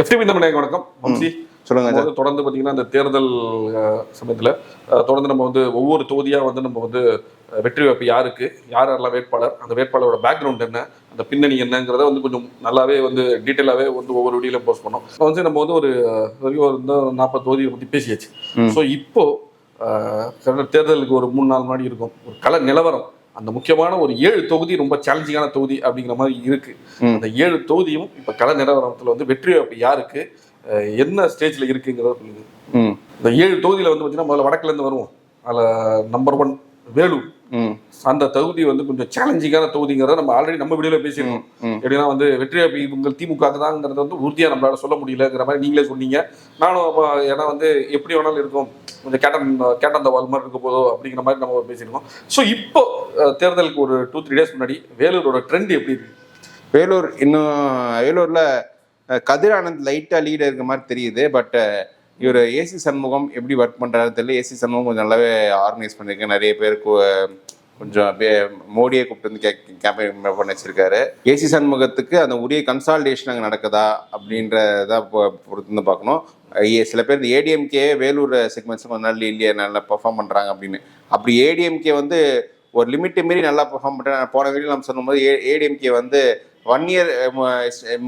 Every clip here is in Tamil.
எஃப்டிபி தமிழக வணக்கம். வம்சி சொல்லுங்க தொடர்ந்து பார்த்தீங்கன்னா இந்த தேர்தல் சமயத்துல தொடர்ந்து நம்ம வந்து ஒவ்வொரு தொகுதியா வந்து நம்ம வந்து வெற்றி வாய்ப்பு யாருக்கு யார் யாரெல்லாம் வேட்பாளர் அந்த வேட்பாளரோட பேக்ரவுண்ட் என்ன அந்த பின்னணி என்னங்கிறத வந்து கொஞ்சம் நல்லாவே வந்து டீட்டெயிலாகவே வந்து ஒவ்வொரு வீடியோலையும் போஸ்ட் பண்ணோம். இப்போ வந்து நம்ம வந்து ஒரு வரைக்கும் நாற்பது தொகுதியை பற்றி பேசியாச்சு. ஸோ இப்போ தேர்தலுக்கு ஒரு மூணு நாள் முன்னாடி இருக்கும். ஒரு கள நிலவரம். அந்த முக்கியமான ஒரு ஏழு தொகுதி ரொம்ப சேலஞ்சிங்கான தொகுதி அப்படிங்கிற மாதிரி இருக்கு. அந்த ஏழு தொகுதியும் இப்ப கள நிலவரத்துல வந்து வெற்றி வாய்ப்பு யாருக்கு? என்ன ஸ்டேஜ்ல இருக்குங்கிறத சொல்லுங்க. ம். இந்த ஏழு தொகுதியில வந்து பார்த்தீங்கன்னா முதல்ல வடக்குல இருந்து வருவோம். அதில் நம்பர் ஒன் வேலூர். அந்த தொகுதி வந்து கொஞ்சம் சேலஞ்சிங்கான தொகுதிங்கிறத நம்ம ஆல்ரெடி நம்ம வீடியோல பேசியிருக்கோம். எப்படின்னா வந்து வெற்றி வாய்ப்பு உங்கள் திமுக தாங்கிறத வந்து உறுதியா நம்மளால சொல்ல முடியலங்கிற மாதிரி நீங்களே சொன்னீங்க. நானும் அப்போ ஏன்னா வந்து எப்படி வேணாலும் இருக்கும். கொஞ்சம் கேட்டன் கேட்டன் அந்த வால் மாதிரி இருக்க போதோ அப்படிங்கிற மாதிரி நம்ம பேசியிருக்கோம். ஸோ இப்போ தேர்தலுக்கு ஒரு டூ த்ரீ டேஸ் முன்னாடி வேலூரோட ட்ரெண்ட் எப்படி இருக்கு? வேலூர் இன்னும் வேலூர்ல அஹ், கதிர் ஆனந்த் லைட்டா லீட் இருக்க மாதிரி தெரியுது. பட் இவர் ஏசி சண்முகம் எப்படி ஒர்க் பண்ணுறாரு தெரியல. ஏசி சண்முகம் கொஞ்சம் நல்லாவே ஆர்கனைஸ் பண்ணியிருக்கு நிறைய பேர் கொஞ்சம் அப்படியே மோடியை கூப்பிட்டு வந்து கேம்பெயின் பண்ண வச்சிருக்காரு. ஏசி சண்முகத்துக்கு அந்த உரிய கன்சால்டேஷன் அங்கே நடக்குதா அப்படின்றத பொ- பொறுத்து வந்து பார்க்கணும். சில பேர் இந்த ஏடிஎம்கே வேலூர் செக்மெண்ட்ஸ் கொஞ்ச நாள் இல்லையே நல்லா பெர்ஃபார்ம் பண்ணுறாங்க அப்படின்னு. அப்படி ஏடிஎம்கே வந்து ஒரு லிமிட்டை மீறி நல்லா பெர்ஃபார்ம் பண்ணுறேன் போன வீடியோ நம்ம சொல்லும்போது ஏ ஏடிஎம்கே வந்து ஒன் இயர்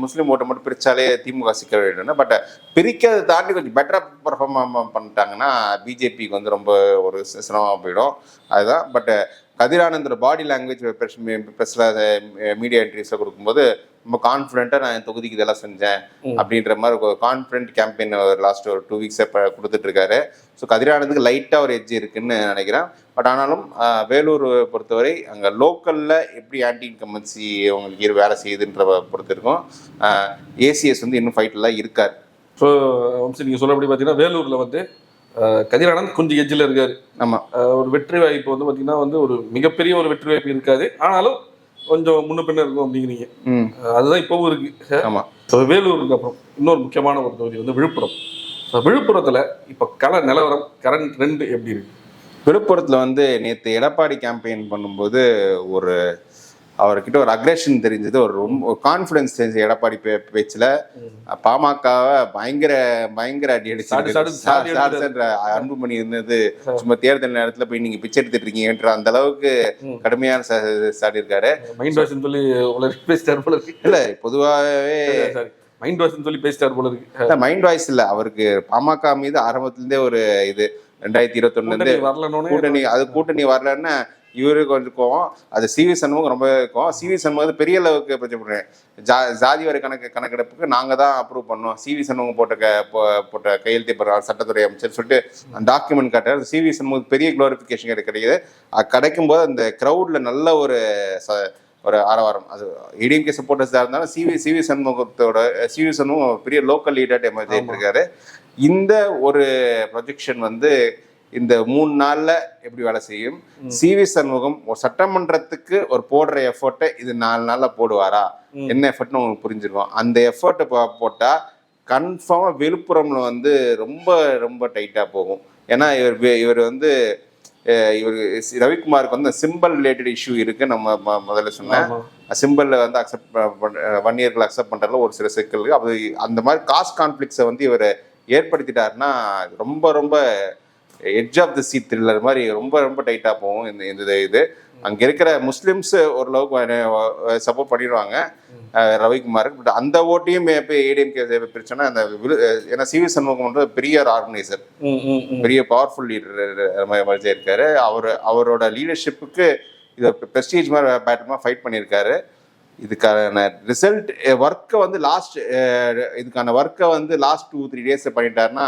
முஸ்லீம் ஓட்டை மட்டும் பிரித்தாலே திமுக சிக்கல் வேண்டும் பட் பிரிக்கிறதை தாண்டி கொஞ்சம் பெட்டராக பர்ஃபார்ம் பண்ணிட்டாங்கன்னா பிஜேபிக்கு வந்து ரொம்ப ஒரு சிரமமாக போயிடும். அதுதான். பட் கதிரானந்தோட பாடி லாங்குவேஜ் ப்ரெஸ்ஸில் மீடியா இன்டர்வியூஸில் கொடுக்கும்போது ரொம்ப கான்ஃபிடென்ட்டாக நான் என் தொகுதிக்கு இதெல்லாம் செஞ்சேன். அப்படின்ற மாதிரி ஒரு கான்ஃபிடென்ட் கேம்பெயின் ஒரு லாஸ்ட் ஒரு டூ வீக்ஸை இப்போ கொடுத்துட்டு இருக்காரு. ஸோ கதிரானந்துக்கு லைட்டாக ஒரு எட்ஜ் இருக்குன்னு நினைக்கிறேன். பட் ஆனாலும் வேலூர் பொறுத்தவரை அங்கே லோக்கலில் எப்படி ஆன்டி இன்கம்பன்சி அவங்களுக்கு வேலை செய்யுதுன்ற பொறுத்து இருக்கும். ஏசிஎஸ் வந்து இன்னும் ஃபைட்லாம் இருக்கார். ஸோ வம்சி நீங்க சொல்லபடி பார்த்தீங்கன்னா வேலூர்ல வந்து கதிரானந்த் கொஞ்சம் எஜ்ஜில் இருக்காரு. ஆமாம் ஒரு வெற்றி வாய்ப்பு வந்து பார்த்தீங்கன்னா வந்து ஒரு மிகப்பெரிய ஒரு வெற்றி வாய்ப்பு இருக்காது. ஆனாலும் கொஞ்சம் முன்ன பின்ன இருக்கும் அப்படிங்கிறீங்க. அதுதான் இப்போவும் இருக்கு. ஆமாம் ஸோ வேலூருக்கு அப்புறம் இன்னொரு முக்கியமான ஒரு தொகுதி வந்து விழுப்புரம். ஸோ விழுப்புரத்துல இப்போ கல நிலவரம் கரண்ட் ட்ரெண்ட் எப்படி இருக்கு? விழுப்புரத்தில் வந்து நேற்று எடப்பாடி கேம்பெயின் பண்ணும்போது ஒரு அவர்கிட்ட ஒரு அக்ரெஷன் தெரிஞ்சது ஒரு ரொம்ப கான்ஃபிடன்ஸ் தெரிஞ்சு எடப்பாடி பே பேச்சில். பாமகவை பயங்கர பயங்கர அடி அடிச்சு அன்புமணி இருந்தது. சும்மா தேர்தல் நேரத்துல போய் நீங்க பிச்சை எடுத்துட்டு இருக்கீங்கன்ற அந்த அளவுக்கு. கடுமையான சாடி இருக்காரு. சொல்லி இல்ல பொதுவாகவே மைண்ட் வாஷ்னு சொல்லி பேசிட்டார் போல இருக்கு. மைண்ட் வாய்ஸ் இல்ல. அவருக்கு பாமக மீது ஆரம்பத்துல இருந்தே ஒரு இது. ரெண்டாயிரத்தி இருபத்தொன்னுல இருந்து கூட்டணி வரலன்னு கூட்டணி அது கூட்டணி வரலன்னா இவரு கொஞ்சம் கோவம். அது சிவி சண்முகம் ரொம்ப கோவம். சிவி சண்முகம் பெரிய அளவுக்கு பிரச்சனை பண்ணுறேன் ஜா ஜாதி வரி கணக்கு கணக்கெடுப்புக்கு நாங்க தான் அப்ரூவ் பண்ணோம். சிவி சண்முகம் போட்ட க போட்ட கையெழுத்து போடுற சட்டத்துறை அமைச்சர் சொல்லிட்டு அந்த டாக்குமெண்ட் காட்டுறாரு. சிவி சண்முகம் பெரிய குளோரிஃபிகேஷன் கிடைக்குது. அது கிடைக்கும் போது அந்த க்ரௌட்ல நல்ல ஒரு ச- ஒரு ஆரவாரம். அது ஏடிஎம்கே சப்போர்ட்டர்ஸாக இருந்தாலும் சிவி சிவி சண்முகத்தோட சிவி சண்முகம் பெரிய லோக்கல் லீடர் எமர்ஜ் இருக்காரு இந்த ஒரு ப்ரொஜெக்ஷன் வந்து இந்த மூணு நாள்ல எப்படி வேலை செய்யும்? சிவி சண்முகம் ஒரு சட்டமன்றத்துக்கு ஒரு போடுற எஃபர்ட்டை இது நாலு நாள்ல போடுவாரா. என்ன எஃபர்ட்னு உங்களுக்கு புரிஞ்சிருக்கும். அந்த எஃபர்ட்டை போட்டா கன்ஃபார்மா விழுப்புரம்ல வந்து ரொம்ப ரொம்ப டைட்டா போகும். ஏன்னா இவர் இவர் வந்து இவர் ரவிக்குமாருக்கு வந்து சிம்பிள் ரிலேட்டட் இஷ்யூ இருக்கு நம்ம முதல்ல சொன்னேன். சிம்பிளில் வந்து அக்செப்ட் ஒன் இயர்கள் அக்செப்ட் பண்ணுறதுல ஒரு சில சிக்கல் அது அந்த மாதிரி காஸ்ட் கான்ஃப்ளிக்ஸை வந்து இவர் ஏற்படுத்திட்டாருன்னா ரொம்ப ரொம்ப edge of the seat thriller மாதிரி ரொம்ப ரொம்ப டைட்டாக போகும் இந்த இந்த இது. அங்கே இருக்கிற முஸ்லிம்ஸ் ஓரளவுக்கு சப்போர்ட் பண்ணிடுவாங்க. ரவிக்குமாருக்கு பட் அந்த ஓட்டையும் ஏடிஎம்கே பிரிச்சோன்னா அந்த ஏன்னா சிவி சண்முகம் வந்து பெரிய ஆர்கனைசர். பெரிய பவர்ஃபுல் லீடர் மாதிரி இருக்காரு அவர் அவரோட லீடர்ஷிப்புக்கு இது ப்ரெஸ்டீஜ் மாதிரி பேட்டமாக ஃபைட் பண்ணியிருக்காரு. இதுக்கான ரிசல்ட் ஒர்க்கை வந்து லாஸ்ட் இதுக்கான ஒர்க்கை வந்து லாஸ்ட் டூ த்ரீ டேஸ் பண்ணிட்டாருன்னா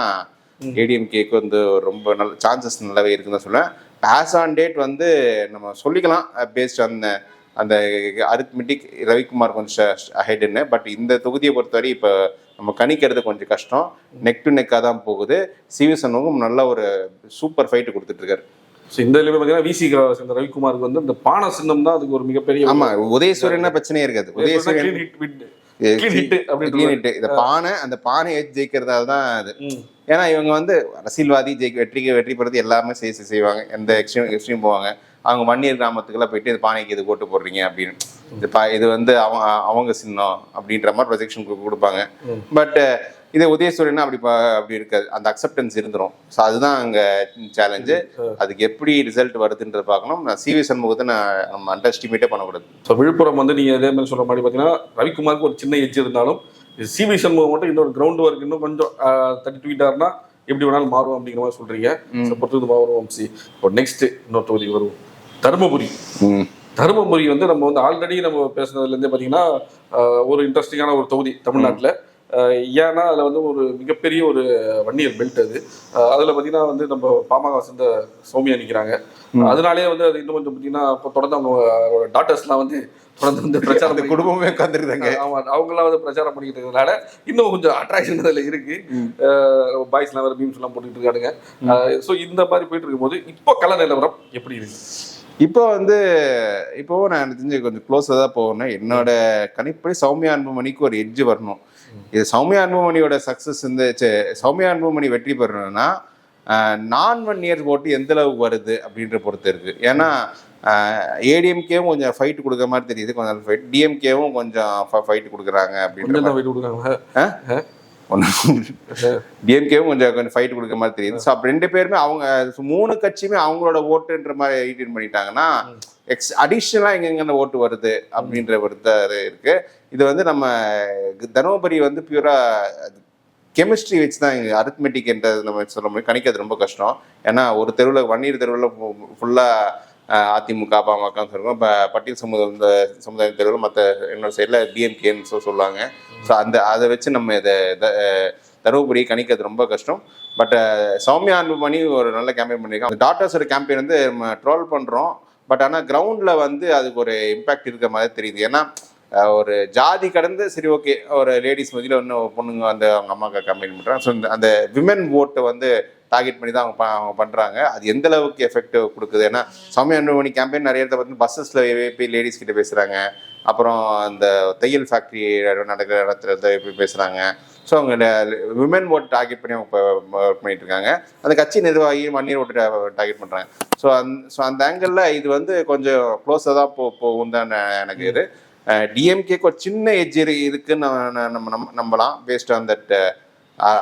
ஏடிஎம்கேக்கு வந்து ரொம்ப நல்ல சான்சஸ் நல்லாவே இருக்குன்னு தான் சொல்லுவேன். ஆஸ் ஆன் டேட் வந்து நம்ம சொல்லிக்கலாம் பேஸ்ட் அந்த அந்த அரித்மெட்டிக் ரவிக்குமார் கொஞ்சம் அஹெட்னு பட் இந்த தொகுதியை பொறுத்தவரை இப்போ நம்ம கணிக்கிறது கொஞ்சம் கஷ்டம். நெக் டு நெக்காக தான் போகுது. சிவி சண்முகம் நல்ல ஒரு சூப்பர் ஃபைட்டு கொடுத்துட்டு இருக்காரு. ஸோ இந்த இதுல பார்த்தீங்கன்னா விசி சேர்ந்த ரவிக்குமாருக்கு வந்து இந்த பானை சின்னம் தான் அதுக்கு ஒரு மிகப்பெரிய ஆமா உதயசூரியன் பிரச்சனையே இருக்காது. உதயசூரியன். இந்த பானை அந்த பானை வச்சு ஜெயிக்கிறதால தான் அது. ஏன்னா இவங்க வந்து அரசியல்வாதி ஜெயிக்க வெற்றிக்கு வெற்றி பெறது எல்லாமே செய்ய செய்வாங்க. எந்த எக்ஸ்ட்ரீம் எக்ஸ்ட்ரீம் போவாங்க. அவங்க வன்னியர் கிராமத்துக்கெல்லாம் போயிட்டு இந்த பானைக்கு இது ஓட்டு போடுறீங்க அப்படின்னு. இது பா இது வந்து அவங்க அவங்க சின்னம் அப்படின்ற மாதிரி ப்ரொஜெக்ஷன் கொடுப்பாங்க. பட் இதே உதயசூரியனா அப்படி அப்படி இருக்காது. அந்த அக்செப்டன்ஸ் இருந்துரும். ஸோ அதுதான் அங்கே சேலஞ்சு அதுக்கு எப்படி ரிசல்ட் வருதுன்றத பார்க்கணும். நான் சிவி சண்முகத்தை நான் நம்ம அண்டர் எஸ்டிமேட்டே பண்ணக்கூடாது. ஸோ விழுப்புரம் வந்து நீங்கள் அதே மாதிரி சொல்ற மாதிரி பார்த்தீங்கன்னா ரவிக்குமாருக்கு ஒரு சின்ன எஜ் இருந்தாலும் சிவி சண்முகம் மட்டும் இன்னொரு கிரவுண்ட் ஒர்க் இன்னும் கொஞ்சம் தட்டி தூக்கிட்டாருன்னா எப்படி வேணாலும் மாறும் அப்படிங்கிற மாதிரி சொல்றீங்க. பொறுத்து வரும் வம்சி இப்போ நெக்ஸ்ட் இன்னொரு தொகுதி வருவோம். தருமபுரி. தருமபுரி வந்து நம்ம வந்து ஆல்ரெடி நம்ம பேசுனதுலேருந்தே பார்த்தீங்கன்னா ஆஹ், ஒரு இன்ட்ரெஸ்டிங்கான ஒரு தொகுதி தமிழ்நாட்டில். ஏன்னா அதில் வந்து ஒரு மிகப்பெரிய ஒரு வன்னியர் பெல்ட் அது. அதுல பார்த்தீங்கன்னா வந்து நம்ம பாமக சேர்ந்த சௌமியா நிற்கிறாங்க அதனாலேயே வந்து அது இன்னும் கொஞ்சம் பார்த்தீங்கன்னா இப்போ தொடர்ந்து அவங்க டாட்டர்ஸ்லாம் வந்து தொடர்ந்து வந்து பிரச்சாரம் குடும்பமே உட்காந்துருந்தாங்க ஆமா அவங்கெல்லாம் வந்து பிரச்சாரம் பண்ணிக்கிட்டு இருக்கிறதுனால இன்னும் கொஞ்சம் அட்ராக்ஷன் அதில் இருக்கு. பாய்ஸ்லாம் வேறு மீம்ஸ் எல்லாம் போட்டுக்கிட்டு இருக்கானுங்க. ஸோ இந்த மாதிரி போயிட்டு இருக்கும்போது இப்போ கல நிலவரம் எப்படி இருக்கு? இப்போ வந்து இப்போ நான் தெரிஞ்சு கொஞ்சம் க்ளோஸாக தான் போகணும். என்னோட கணிப்படி சௌமியா அன்புமணிக்கு ஒரு எட்ஜ் வரணும். இது சௌமியா அன்புமணியோட சக்ஸஸ் ச்சே, சௌமியா அன்புமணி வெற்றி பெறணும்னா நான் ஒன் இயர்ஸ் ஓட்டு எந்த அளவுக்கு வருது அப்படின்ற பொறுத்து இருக்கு. ஏன்னா ஏடிஎம்கேவும் கொஞ்சம் ஃபைட் கொடுக்குற மாதிரி தெரியுது. கொஞ்சம் ஃபைட் டிஎம்கேவும் கொஞ்சம் ஃபைட் கொடுக்குறாங்க அப்படின்ற கொடுக்குறாங்க. டிஎம்கேவும் கொஞ்சம் கொஞ்சம் ஃபைட் கொடுக்குற மாதிரி தெரியுது. ஸோ ரெண்டு பேருமே அவங்க மூணு கட்சியுமே அவங்களோட ஓட்டுன்ற மாதிரி எயிட்டின் பண்ணிட்டாங்கன்னா எக்ஸ் அடிஷ்னலாக எங்கெங்க ஓட்டு வருது அப்படின்ற ஒரு இருக்கு. இது வந்து நம்ம தருமபுரி வந்து பியூரா கெமிஸ்ட்ரி வச்சு தான் இங்கே அரித்மெட்டிக் என்ற நம்ம சொல்ல முடியும். கணிக்கிறது ரொம்ப கஷ்டம். ஏன்னா ஒரு தெருவில் வன்னீர் தெருவில் ஃபுல்லாக அதிமுக பாமக சொல்லுவோம் இப்போ பட்டியல் சமுதாயம் இந்த சமுதாய தெருவில் மற்ற என்னோட சைடில் டிஎம்கேன்னு சொல்லுவாங்க. ஸோ அந்த அதை வச்சு நம்ம இதை த- தருமபுரியை கணிக்கிறது ரொம்ப கஷ்டம். பட் சௌமியா அன்புமணி ஒரு நல்ல கேம்பெயின் பண்ணியிருக்காங்க டாக்டர்ஸோட கேம்பெயின் வந்து நம்ம ட்ரோல் பண்ணுறோம் பட் ஆனால் கிரவுண்டில் வந்து அதுக்கு ஒரு இம்பேக்ட் இருக்கிற மாதிரி தெரியுது. ஏன்னா ஒரு ஜாதி கடந்து சரி ஓகே ஒரு லேடிஸ் மதியில் இன்னும் பொண்ணுங்க வந்து அவங்க அம்மாவுக்கு கம்பெயின் பண்ணுறாங்க ஸோ அந்த விமன் ஓட்டை வந்து டார்கெட் பண்ணி தான் அவங்க ப- அவங்க பண்ணுறாங்க அது எந்த அளவுக்கு எஃபெக்ட் கொடுக்குது? ஏன்னா சமய அன்புமணி கேம்பெயின் நிறைய இடத்துல பார்த்து பஸ்ஸஸில் போய் லேடிஸ் கிட்ட பேசுகிறாங்க அப்புறம் அந்த தையல் ஃபேக்ட்ரி நடக்கிற இடத்துல போய் பேசுகிறாங்க ஸோ அவங்க விமன் ஓட் டார்கெட் பண்ணி அவங்க பண்ணிட்டு இருக்காங்க. அந்த கட்சி நிர்வாகி மண்ணீர் ஓட்டு டார்கெட் பண்ணுறாங்க ஸோ அந் ஸோ அந்த ஆங்கிளில் இது வந்து கொஞ்சம் க்ளோஸாக தான் போ போகும் தான் எனக்கு இது. டிஎம்கேக்கு ஒரு சின்ன எஜ் இருக்குன்னு நம்ம- நம்ம நம்ம நம்ப- நம்பலாம் based on that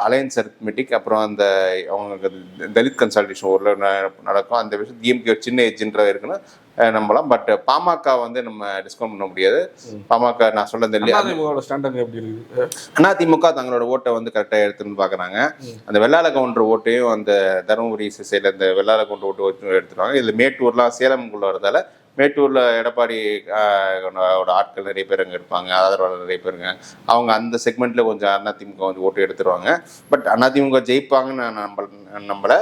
alliance arithmetic அப்புறம் அந்த அவங்க தலித் கன்சல்டேஷன் ஊரில் நடக்கும். அந்த விஷயம் டிஎம்கே ஒரு சின்ன எஜ்ஜின்ற இருக்குன்னு நம்பலாம். பட் பாமக வந்து நம்ம டிஸ்கவுண்ட் பண்ண முடியாது. பாமக நான் இந்த அதிமுகவோட ஸ்டாண்டர்ட் எப்படி இருக்கு அதிமுக தங்களோட ஓட்டை வந்து கரெக்டாக எடுத்துன்னு பார்க்குறாங்க அந்த வெள்ளாள கவுண்டர் ஓட்டையும் அந்த தருமபுரி சைடில் இந்த வெள்ளாள கவுண்டர் ஓட்டு எடுத்துருவாங்க இதில் மேட்டூர்லாம் சேலம்குள்ள வரதால மேட்டூரில் எடப்பாடி ஆட்கள் நிறைய பேர் அங்கே இருப்பாங்க ஆதரவாளர் நிறைய பேருங்க அவங்க அந்த செக்மெண்ட்டில் கொஞ்சம் அதிமுக கொஞ்சம் ஓட்டு எடுத்துருவாங்க. பட் அதிமுக ஜெயிப்பாங்கன்னு நான் நம்ப நம்பலை.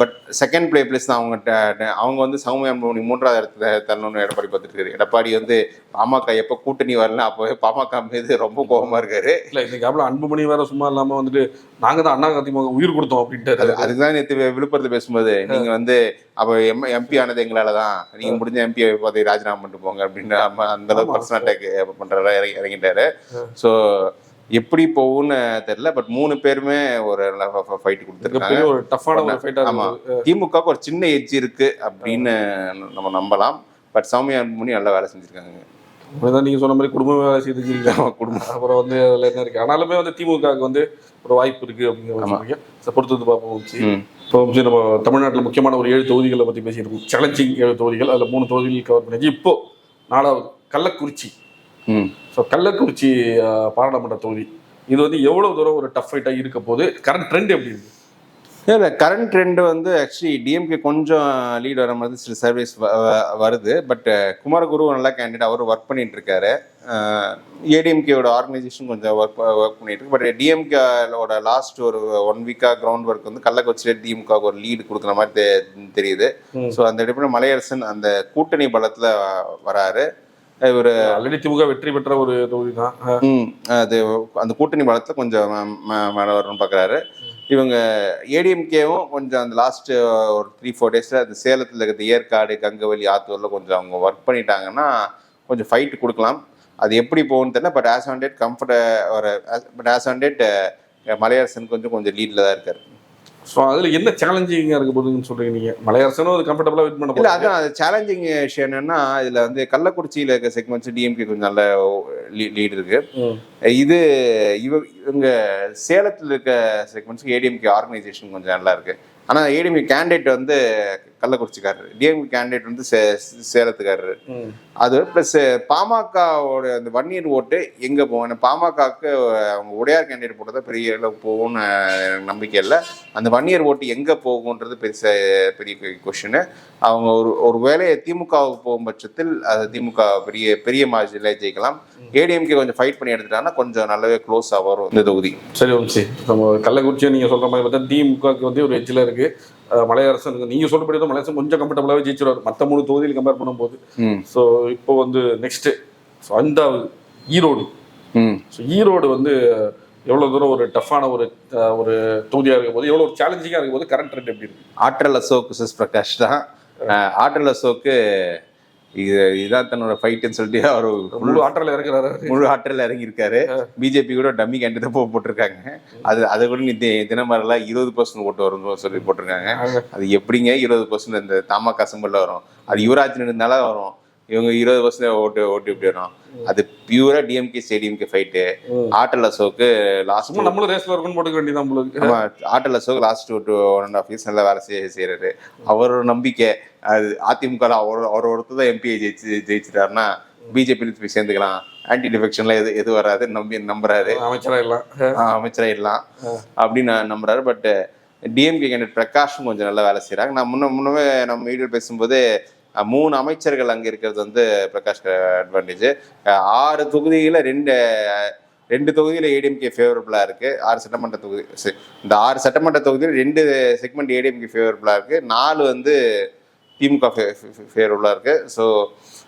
பட் செகண்ட் பிளே பிளேஸ் தான் அவங்க அவங்க வந்து சௌமியா அன்புமணி மூன்றாவது இடத்துல தரணும்னு எடப்பாடி பார்த்துட்டு இருக்காரு. எடப்பாடி வந்து பாமக எப்போ கூட்டணி வரல அப்போவே பாமக மீது ரொம்ப கோபமா இருக்காரு. இல்ல இந்த கேப்ல அன்புமணி வேற சும்மா இல்லாம வந்துட்டு நாங்க தான் அண்ணா அதிமுக உயிர் கொடுத்தோம் அப்படின்ட்டு அது அதுதான் நேற்று விழுப்புரத்தில் பேசும்போது நீங்க வந்து அப்போ எம் எம்பி ஆனது எங்களால தான் நீங்க முடிஞ்ச எம்பி பதவி ராஜினாமா பண்ணிட்டு போங்க அப்படின்னு அந்த அளவுக்கு. பர்சனல் அட்டாக் இறங்கி இறங்கிட்டாரு. ஸோ எப்படி போகும்னு தெரியல பட் மூணு பேருமே ஒரு ஃபைட் கொடுத்துருக்காங்க. ஒரு டஃப்பான ஒரு ஃபைட்டா ஆமா. இருந்தது திமுகவுக்கு ஒரு சின்ன எட்ஜ் இருக்கு அப்படின்னு நம்ம நம்பலாம். பட் சௌமியா அன்புமணி நல்லா வேலை செஞ்சிருக்காங்க. அப்படிதான் நீங்க சொன்ன மாதிரி குடும்ப வேலை செய்திருக்கீங்க குடும்பம். அப்புறம் வந்து அதுல என்ன இருக்கு? ஆனாலுமே வந்து திமுகவுக்கு வந்து ஒரு வாய்ப்பு இருக்கு அப்படிங்கிற பொறுத்து வந்து பார்ப்போம். இப்போ வந்து நம்ம தமிழ்நாட்டில் முக்கியமான ஒரு ஏழு தொகுதிகளை பத்தி பேசியிருக்கோம் சேலஞ்சிங் ஏழு தொகுதிகள் அதுல மூணு தொகுதிகள் கவர் பண்ணிச்சு இப்போ நாலாவது கள்ளக்குறிச்சி. ஸோ கள்ளக்குறிச்சி பாராளுமன்ற தொகுதி. இது வந்து எவ்வளவு தூரம் ஒரு டஃப் ஃபைட்டா இருக்க போது கரண்ட் ட்ரெண்ட் எப்படி இருக்கு? இல்லை கரண்ட் ட்ரெண்ட் வந்து ஆக்சுவலி டிஎம்கே கொஞ்சம் லீட் வர மாதிரி சில சர்வீஸ் வருது. பட் குமாரகுரு நல்லா கேண்டிடேட் அவர் ஒர்க் பண்ணிட்டு இருக்காரு ஏடிஎம்கேவோட ஆர்கனைசேஷன் கொஞ்சம் ஒர்க் ஒர்க் பண்ணிட்டு இருக்கு பட் டிஎம்கேவோட லாஸ்ட் ஒரு ஒன் வீக்காக கிரவுண்ட் ஒர்க் வந்து கள்ளக்குறிச்சியில் டிஎம்கே ஒரு லீடு கொடுக்குற மாதிரி தெரியுது. ஸோ அந்த இடத்துல மலையரசன் அந்த கூட்டணி பலத்தில் வராரு. இவர் ஆல்ரெடி திமுக வெற்றி பெற்ற ஒரு தொகுதி தான் அது அந்த கூட்டணி பலத்தில் கொஞ்சம் வரணும்னு பார்க்குறாரு இவங்க ஏடிஎம்கேவும் கொஞ்சம் அந்த லாஸ்ட் ஒரு த்ரீ ஃபோர் டேஸில் அந்த சேலத்தில் இருக்கிற ஏற்காடு கங்கவலி ஆத்தூரில் கொஞ்சம் அவங்க ஒர்க் பண்ணிட்டாங்கன்னா கொஞ்சம் ஃபைட் கொடுக்கலாம். அது எப்படி போகும்னு தெரியல but as on date comfort ஒரு but as on date Malaiyarasan கொஞ்சம் கொஞ்சம் லீடில் தான் இருக்காரு. ஸோ அதில் என்ன சேலஞ்சிங்காக இருக்க போகுதுன்னு சொல்றீங்க நீங்க? மலையரசனும் அது கம்ஃபர்டபுளாக வின் பண்ண போறாங்க அதான் அது சேலஞ்சிங் விஷயம் என்னன்னா இதுல வந்து கள்ளக்குறிச்சியில இருக்க செக்மெண்ட்ஸ் டிஎம்கே கொஞ்சம் நல்ல லீட் இருக்கு. இது இவ இவங்க சேலத்தில் இருக்க செக்மெண்ட்ஸ் ஏடிஎம்கே ஆர்கனைசேஷன் கொஞ்சம் நல்லா இருக்கு. ஆனா ஏடிஎம்கே கேண்டிடேட் வந்து கள்ளக்குறிச்சிக்காரர். டிஎம்கே கேண்டிடேட் வந்து சே சேலத்துக்காரரு. அது ப்ளஸ் பாமகவோட அந்த ஒன் இயர் ஓட்டு எங்க போகும்? பாமகவுக்கு அவங்க உடையார் கேண்டிடேட் போட்டதா பெரிய அளவு போகும்னு எனக்கு நம்பிக்கை இல்லை. அந்த ஒன் இயர் ஓட்டு எங்க போகுன்றது பெருசா பெரிய கொஷின் அவங்க ஒரு ஒரு வேலையை திமுகவுக்கு போகும் பட்சத்தில் அது திமுக பெரிய பெரிய மார்ஜினில் ஜெயிக்கலாம். ஏடிஎம்கே கொஞ்சம் ஃபைட் பண்ணி எடுத்துட்டாங்கன்னா கொஞ்சம் நல்லாவே க்ளோஸாக வரும் இந்த தொகுதி. சரி வம்சி நம்ம கள்ளக்குறிச்சியை நீங்க சொல்ற மாதிரி பார்த்தா திமுகவுக்கு வந்து ஒரு எட்ஜில் இருக்கு. அஹ் மலையரசனுக்கு நீங்க சொல்றபடி தான் மலையரசன் கொஞ்சம் கம்ஃபர்டபுளாகவே ஜெயிச்சிருவார். மற்ற மூணு தொகுதியில் கம்பேர் பண்ணும்போது. ஸோ இப்போ வந்து நெக்ஸ்ட் ஸோ அஞ்சாவது ஈரோடு. ஸோ ஈரோடு வந்து எவ்வளோ தூரம் ஒரு டஃப்பான ஒரு ஒரு தொகுதியாக இருக்கும் போது எவ்வளோ ஒரு சேலஞ்சிங்காக இருக்கும் போது கரண்ட் ரேட் எப்படி இருக்கு? ஆற்றல் அசோக் விசஸ் பிரகாஷ் தான். ஆற்றல் அசோக்கு இது இதான் தன்னோட ஃபைட்டுன்னு சொல்லிட்டு அவர் முழு ஆற்றல இருக்கிறாரு முழு ஆற்றல் இறங்கியிருக்காரு. பிஜேபி கூட டம்மி கேண்டிடேட் போ போட்டிருக்காங்க. அது அதை கூட நீ தி- தினமரலாம் இருபது பர்சன்ட் ஓட்டு வரும்னு சொல்லி போட்டிருக்காங்க. அது எப்படிங்க இருபது பர்சன்ட் இந்த தமாக சிம்பிள்ல வரும்? அது யுவராஜ் இருந்தாலும் வரும். இவங்க இருபது பர்சன்ட் ஓட்டு ஓட்டு எப்படி வரும். அது பியூரா டிஎம்கே ஸ்டேடியம்கே ஃபைட்டு ஆற்றல் அசோக்கு லாஸ்ட் நம்மளும் ரேஸ்ல இருக்குன்னு போட்டுக்க வேண்டியதான் உங்களுக்கு ஆமா ஆட்டல் Ashok last two one and half years நல்லா வேலை செய்ய செய்யறாரு அவரோட நம்பிக்கை. அது அதிமுக அவர் அவர் ஒருத்தர் தான் எம்பி ஜெயிச்சு ஜெயிச்சிட்டாருன்னா பிஜேபி போய் சேர்ந்துக்கலாம். ஆன்டி டிஃபெக்ஷன்ல எது எது வராது நம்பி நம்புறாரு. அமைச்சரா எல்லாம் அமைச்சராயிடலாம் அப்படின்னு நான் நம்புறாரு. பட் டிஎம்கே கேண்டிடேட் பிரகாஷும் கொஞ்சம் நல்லா வேலை செய்றாங்க நான் முன்ன முன்னவே நம்ம வீடியோ பேசும்போது மூணு அமைச்சர்கள் அங்கே இருக்கிறது வந்து பிரகாஷ் அட்வான்டேஜ் ஆறு தொகுதியில் ரெண்டு ரெண்டு தொகுதியில் ஏடிஎம்கே ஃபேவரபுளாக இருக்குது ஆறு சட்டமன்ற தொகுதி இந்த ஆறு சட்டமன்ற தொகுதியில் ரெண்டு செக்மெண்ட் ஏடிஎம்கே ஃபேவரபுளாக இருக்குது நாலு வந்து திமுக ஃபேவரபுளாக இருக்குது ஸோ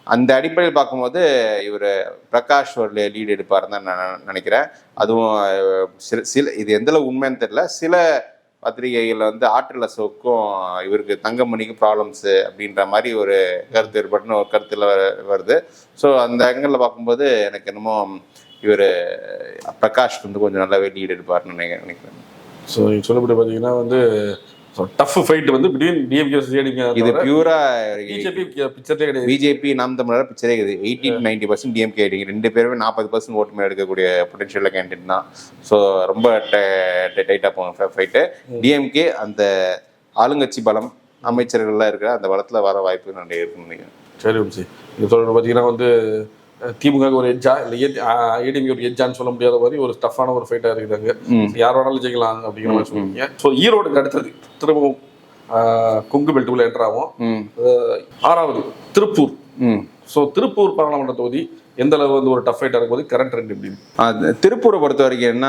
அந்த அடிப்படையில் பார்க்கும்போது இவர் பிரகாஷ் ஒரு லீடு எடுப்பாருன்னு தான் நான் நினைக்கிறேன். அதுவும் சில சில இது எந்தளவு உண்மைன்னு தெரில சில பத்திரிகையில் வந்து ஆற்றில் அசோக்கும் இவருக்கு தங்கமணிக்கும் ப்ராப்ளம்ஸு அப்படின்ற மாதிரி ஒரு கருத்து ஏற்பட்டுன்னு ஒரு கருத்தில் வருது. ஸோ அந்த ஆங்கிளில் பார்க்கும்போது எனக்கு என்னமோ இவர் பிரகாஷ் வந்து கொஞ்சம் நல்லா வெளியீடு எடுப்பார்னு நினைக்கிறேன் ஸோ நீங்கள் சொல்லப்படி பார்த்தீங்கன்னா வந்து டஃப் ஃபைட் வந்து பிட்வீன் டிஎம்கே இது பியூரா பிஜேபி பிக்சரே கிடையாது. பிஜேபி நாம் தமிழர் பிச்சரே இருக்குது eighty to ninety percent DMK ஐடிங்க ரெண்டு பேருமே நாற்பது பர்சன்ட் ஓட்டு மேல எடுக்கக்கூடிய பொட்டன்ஷியல் கேண்டிடேட் தான். ஸோ ரொம்ப டைட்டாக போகும் ஃபைட்டு டிஎம்கே அந்த ஆளுங்கட்சி பலம் அமைச்சர்கள்லாம் இருக்கிற அந்த பலத்தில் வர வாய்ப்பு நிறைய இருக்குன்னு நினைக்கிறேன். சரி வம்சி. நீங்க சொல்றது பார்த்தீங்கன்னா வந்து திமுக ஒரு எட்ஜா இல்லை ஏடிஎம்கே ஒரு எட்ஜான்னு சொல்ல முடியாத மாதிரி ஒரு டஃப்பான ஒரு ஃபைட்டாக இருக்குதாங்க ம். யார் வேணாலும் ஜெயிக்கலாம் அப்படிங்கிற மாதிரி சொல்லுவீங்க ஸோ ஈரோடுக்கு அடுத்தது திரும்பவும் கொங்கு பெல்ட்டுக்குள்ள என்டர் ஆகும் ம். அஹ், ஆறாவது திருப்பூர். ஸோ திருப்பூர் பாராளுமன்ற தொகுதி எந்த அளவு வந்து ஒரு டஃப் ஃபைட்டாக இருக்கும்போது கரண்ட் ரெண்டு எப்படி திருப்பூரை பொறுத்த வரைக்கும் என்ன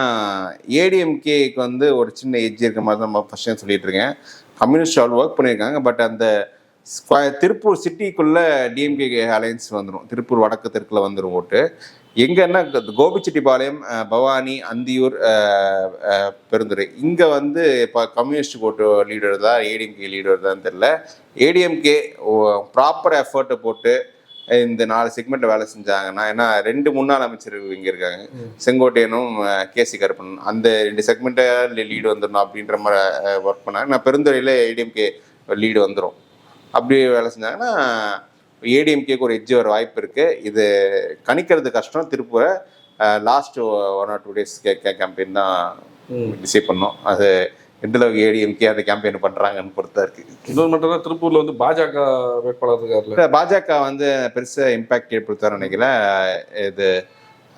ஏடிஎம்கேக்கு வந்து ஒரு சின்ன எட்ஜ் இருக்க மாதிரி தான் ஃபர்ஸ்ட் சொல்லிட்டு இருக்கேன். கம்யூனிஸ்ட் ஆல் ஒர்க் பண்ணியிருக்காங்க பட் அந்த திருப்பூர் சிட்டிக்குள்ள டிஎம்கே அலையன்ஸ் வந்துடும் திருப்பூர் வடக்கு தெற்குல வந்துடும் ஓட்டு. எங்கன்னா கோபிச்செட்டிப்பாளையம் அஹ், பவானி அந்தியூர் பெருந்துறை. இங்கே வந்து இப்போ கம்யூனிஸ்ட் ஓட்டு லீடர் தான் ஏடிஎம்கே லீடர் தான் தெரில. ஏடிஎம்கே ப்ராப்பர் எஃபர்ட்டை போட்டு இந்த நாலு செக்மெண்ட்ல வேலை செஞ்சாங்கன்னா ஏன்னா ரெண்டு முன்னாள் அமைச்சர்கள் இங்க இருக்காங்க. செங்கோட்டையனும் கேசி கருப்பன் அந்த ரெண்டு செக்மெண்ட்டை லீடு வந்துடணும் அப்படின்ற மாதிரி ஒர்க் பண்ணாங்க. நான் பெருந்துறையில ஏடிஎம்கே லீடு வந்துடும் அப்படி வேலை செஞ்சாங்கன்னா ஏடிஎம்கேக்கு ஒரு எட்ஜ் வர வாய்ப்பு இருக்கு. இது கணிக்கிறது கஷ்டம். திருப்பூரை last one or two days campaign தான் டிசைட் பண்ணோம். அது எந்த அளவுக்கு ஏடிஎம்கே அந்த கேம்பெயின் பண்றாங்கன்னு பொறுத்தா இருக்கு. இன்னொரு மட்டும் தான் திருப்பூர்ல வந்து பாஜக வேட்பாளர் இருக்காருல்ல. பாஜக வந்து பெருசா இம்பாக்ட் ஏற்படுத்தார் நினைக்கல இது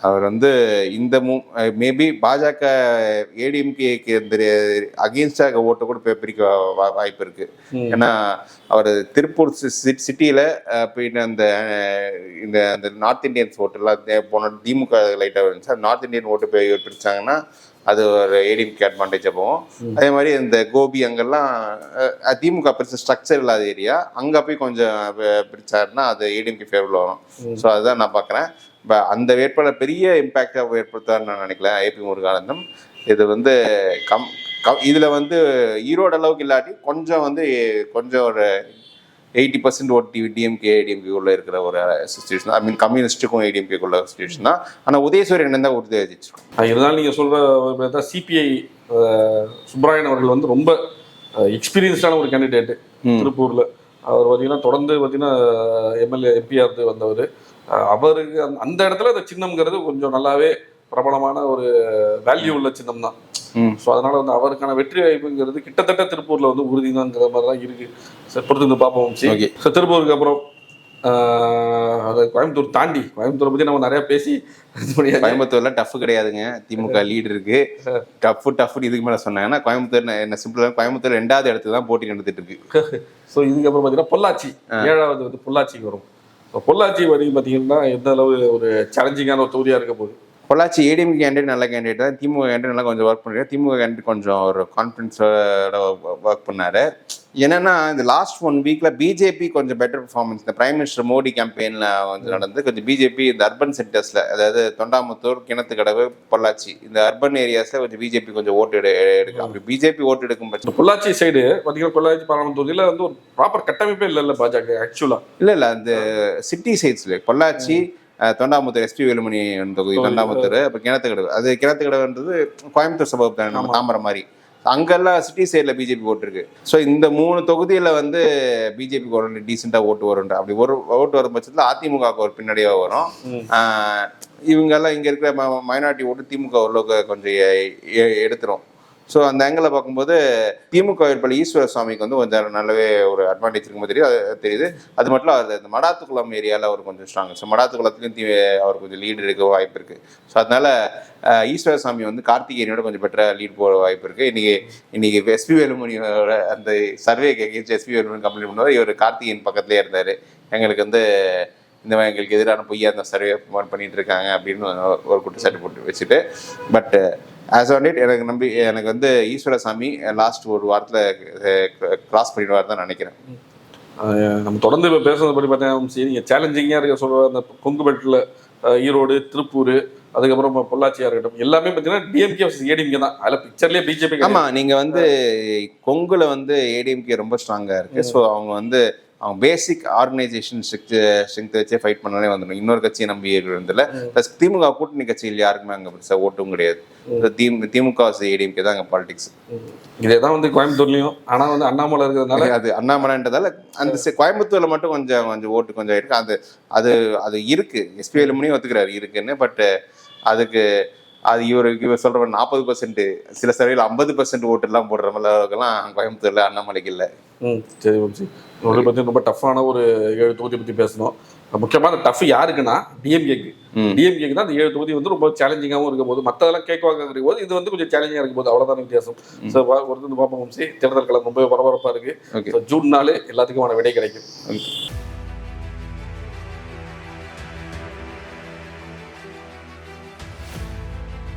அவர் வந்து இந்த மூ மேபி பாஜக ஏடிஎம்கேக்கு இந்த அகெயின்ஸ்டாக ஓட்டை கூட பிரிக்க வாய்ப்பு இருக்கு. ஏன்னா அவர் திருப்பூர் சிட்டியில போயிட்டு அந்த இந்த அந்த நார்த் இந்தியன்ஸ் ஓட்டெல்லாம் போன திமுக லைட்டாக இருந்துச்சு. நார்த் இந்தியன் ஓட்டு போய் பிரிச்சாங்கன்னா அது ஒரு ஏடிஎம்கே அட்வான்டேஜாக போகும். அதே மாதிரி இந்த கோபி அங்கெல்லாம் திமுக பெருசு ஸ்ட்ரக்சர் இல்லாத ஏரியா அங்கே போய் கொஞ்சம் பிரிச்சாருன்னா அது ஏடிஎம்கே ஃபேவரில் வரும். ஸோ அதுதான் நான் பார்க்குறேன் இப்போ அந்த வேட்பாளர் பெரிய இம்பேக்டாக ஏற்படுத்தாருன்னு நான் நினைக்கல ஏபி முருகானந்தம். இது வந்து கம் கம் இதில் வந்து ஈரோடு அளவுக்கு இல்லாட்டி கொஞ்சம் வந்து கொஞ்சம் ஒரு எயிட்டி பர்சன்ட் ஓட்டு டிஎம்கே ஏடிஎம்கே உள்ள இருக்கிற ஒரு சுச்சுவேஷன் ஐ மீன் கம்யூனிஸ்ட்டுக்கும் உள்ள சுச்சுவேஷன் தான். ஆனால் உதயசூரியன் தான் உறுதியாக ஜெயிச்சிருக்கும் ஆஹ் இருந்தாலும் நீங்க சொல்ற சிபிஐ சுப்ராயன் அவர்கள் வந்து ரொம்ப எக்ஸ்பீரியன்ஸ்டான ஒரு கேண்டிடேட் ம். திருப்பூர்ல. அவர் பார்த்தீங்கன்னா தொடர்ந்து பார்த்தீங்கன்னா எம்எல்ஏ எம்பியா இருந்து வந்தவர். அவருக்கு அந்த- இடத்துல அந்த சின்னம்ங்கிறது கொஞ்சம் நல்லாவே பிரபலமான ஒரு வேல்யூ உள்ள சின்னம் தான். ஸோ அதனால வந்து அவருக்கான வெற்றி வாய்ப்புங்கிறது கிட்டத்தட்ட திருப்பூர்ல வந்து உறுதிதாங்கிற மாதிரி தான் இருக்கு. சரி பொறுத்து வந்து பார்ப்போம். ஸோ திருப்பூருக்கு அப்புறம் அது கோயம்புத்தூர் தாண்டி கோயம்புத்தூரை பத்தி நம்ம நிறைய பேசி. கோயம்புத்தூர்ல டஃப் கிடையாதுங்க. திமுக லீடு இருக்கு. டஃப் டஃப் இதுக்கு மேல சொன்னாங்கன்னா கோயம்புத்தூர் என்ன சிம்பிளா கோயம்புத்தூர் ரெண்டாவது இடத்துல தான் போட்டி நடந்துட்டு இருக்கு. ஸோ இதுக்கப்புறம் பார்த்தீங்கன்னா பொள்ளாச்சி. ஏழாவது வந்து பொள்ளாச்சிக்கு வரும். இப்போ பொள்ளாச்சி வரைக்கும் பார்த்தீங்கன்னா எந்த அளவு ஒரு சேலஞ்சிங்கான ஒரு தொகுதியாக இருக்க போகுது? பொள்ளாச்சி ஏடிஎம் கேண்டிடேட் நல்ல கேண்டிடேட் தான். திமுக கேண்டிடேட் நல்லா கொஞ்சம் ஒர்க் பண்ணிருக்காரு. திமுக கேண்டிடேட் கொஞ்சம் ஒரு கான்ஃபிடன்ஸோட ஒர்க் பண்ணாரு. என்னன்னா இந்த லாஸ்ட் ஒன் வீக்ல பிஜேபி கொஞ்சம் பெட்டர் பெர்ஃபார்மன்ஸ் இந்த பிரைம் மினிஸ்டர் மோடி கேம்பெயின்ல வந்து நடந்து கொஞ்சம் பிஜேபி இந்த அர்பன் சென்டர்ஸ்ல அதாவது தொண்டாமுத்தூர் கிணத்துக்கடவு பொள்ளாச்சி இந்த அர்பன் ஏரியாஸ்ல கொஞ்சம் பிஜேபி கொஞ்சம் ஓட்டு எடு எடுக்கும் அப்படி பிஜேபி ஓட்டு எடுக்கும் பட்சம் பொள்ளாச்சி சைடு பார்த்தீங்கன்னா பொள்ளாச்சி பாராளுமன்ற தொகுதியில் வந்து ஒரு ப்ராப்பர் கட்டமைப்பே இல்லைல்ல பாஜக ஆக்சுவலாக இல்ல இல்ல. அந்த சிட்டி சைட்ஸ்ல பொள்ளாச்சி தொண்டாமுத்தூர் எஸ்பி வேலுமணி தொகுதி தொண்டாமுத்தூர். அப்புறம் கிணத்துக்கடவு. அது கிணத்துக்கடவுன்றது கோயம்புத்தூர் சபை தானே நம்ம தாம்பரம் மாதிரி. அங்கெல்லாம் சிட்டி சைடில் பிஜேபி ஓட்டு இருக்கு ஸோ இந்த மூணு தொகுதியில் வந்து பிஜேபிக்கு ஒரு டீசெண்டாக ஓட்டு வரும் அப்படி ஒரு ஓட்டு வரும் பட்சத்தில் அதிமுகவுக்கு ஒரு பின்னாடியாக வரும். இவங்கெல்லாம் இங்கே இருக்கிற மைனாரிட்டி ஓட்டு திமுக ஓரளவுக்கு கொஞ்சம் எடுத்துரும். ஸோ அந்த ஆங்கிளில் பார்க்கும்போது திமுக வேட்பாளர் ஈஸ்வர சுவாமிக்கு வந்து கொஞ்சம் நல்லாவே ஒரு அட்வான்டேஜ் இருக்கும் தெரியுது. அது தெரியுது. அது மட்டும் இல்ல, அது இந்த மடாத்துக்குளம் ஏரியாவில் அவர் கொஞ்சம் ஸ்ட்ராங் ஸோ மடாத்துக்குளத்துலையும் தீ அவர் கொஞ்சம் லீடு இருக்க வாய்ப்பு இருக்குது ஸோ அதனால ஈஸ்வர சாமி வந்து கார்த்திகேயனோட கொஞ்சம் பெட்டராக லீட் போக வாய்ப்பு இருக்குது இன்னைக்கு இன்னைக்கு எஸ்பி வேலுமணியோட அந்த சர்வே கேட்க எஸ்பி வேலுமணி கம்ப்ளீட் பண்ணுவார். இவர் கார்த்திகேயன் பக்கத்துலேயே இருந்தார். எங்களுக்கு வந்து இந்த மாதிரி எங்களுக்கு எதிரான பொய்யா அந்த சர்வே பண்ணிட்டு இருக்காங்க அப்படின்னு ஒரு குற்றச்சாட்டு போட்டு வச்சுட்டு. பட் ஆஸ் ஆன் டேட் எனக்கு நம்பி எனக்கு வந்து ஈஸ்வரசாமி லாஸ்ட் ஒரு வாரத்தில் கிராஸ் பண்ணிடுவார் தான் நினைக்கிறேன். நம்ம தொடர்ந்து இப்போ பேசுறது படி பார்த்தீங்கன்னா சரி நீங்கள் சேலஞ்சிங்காக இருக்க சொல்ற அந்த கொங்கு பெல்ட்டில் ஈரோடு திருப்பூர் அதுக்கப்புறம் இப்ப பொள்ளாச்சியா இருக்கட்டும் எல்லாமே பார்த்தீங்கன்னா டிஎம்கே ஏடிஎம்கே தான். அதில் பிக்சர்லேயே பிஜேபி ஆமா நீங்க வந்து கொங்குல வந்து ஏடிஎம்கே ரொம்ப ஸ்ட்ராங்கா இருக்கு. ஸோ அவங்க வந்து அவங்க பேசிக் ஆர்கனைசேஷன் ஸ்ட்ரென்த் வச்சே ஃபைட் பண்ணாலே வந்துடும் இன்னொரு கட்சியை நம்பி இருந்ததில்ல ப்ளஸ் திமுக கூட்டணி கட்சியில் யாருக்குமே அங்கே பெருசா ஓட்டும் கிடையாது. திமு திமுக ஏடிஎம்கே தான் அங்கே பாலிடிக்ஸ் இதே தான் வந்து கோயம்புத்தூர்லையும் ஆனால் வந்து அண்ணாமலை இருக்கிறதுனால அது அண்ணாமலைன்றதால அந்த கோயம்புத்தூர்ல மட்டும் கொஞ்சம் கொஞ்சம் ஓட்டு கொஞ்சம் இருக்கு. அது அது அது இருக்கு. எஸ்பி வேலுமணியும் ஒத்துக்கிறாரு இருக்குன்னு பட் அதுக்கு அது இவருக்கு இவர் சொல்ற நாற்பது பர்சன்ட் சில சர்வேல ஐம்பது பர்சன்ட் ஓட்டு எல்லாம் போடுற மாதிரி அளவுக்குலாம் கோயம்புத்தூர்ல அண்ணாமலைக்கு இல்லை ம் சரி வம்சி. உங்களுக்கு பற்றி ரொம்ப டஃப்பான ஒரு ஏழு தொகுதி பற்றி பேசணும். முக்கியமாக அந்த டஃப் யாருக்குன்னா டிஎம்கேக்கு. டிஎம்கேக்கு தான் அந்த ஏழு தொகுதி வந்து ரொம்ப சேலஞ்சிங்காகவும் இருக்கும் போது மற்றதெல்லாம் கேட்குவாங்க போது இது வந்து கொஞ்சம் சேலஞ்சிங்காக இருக்கும் போது அவ்வளோதான் வித்தியாசம் ஸோ ஒரு பார்ப்போம் வம்சி. தேர்தல் களம் ரொம்ப பரபரப்பாக இருக்கு. ஓகே. So, ஜூன் நாலு எல்லாத்துக்குமான விடை கிடைக்கும்.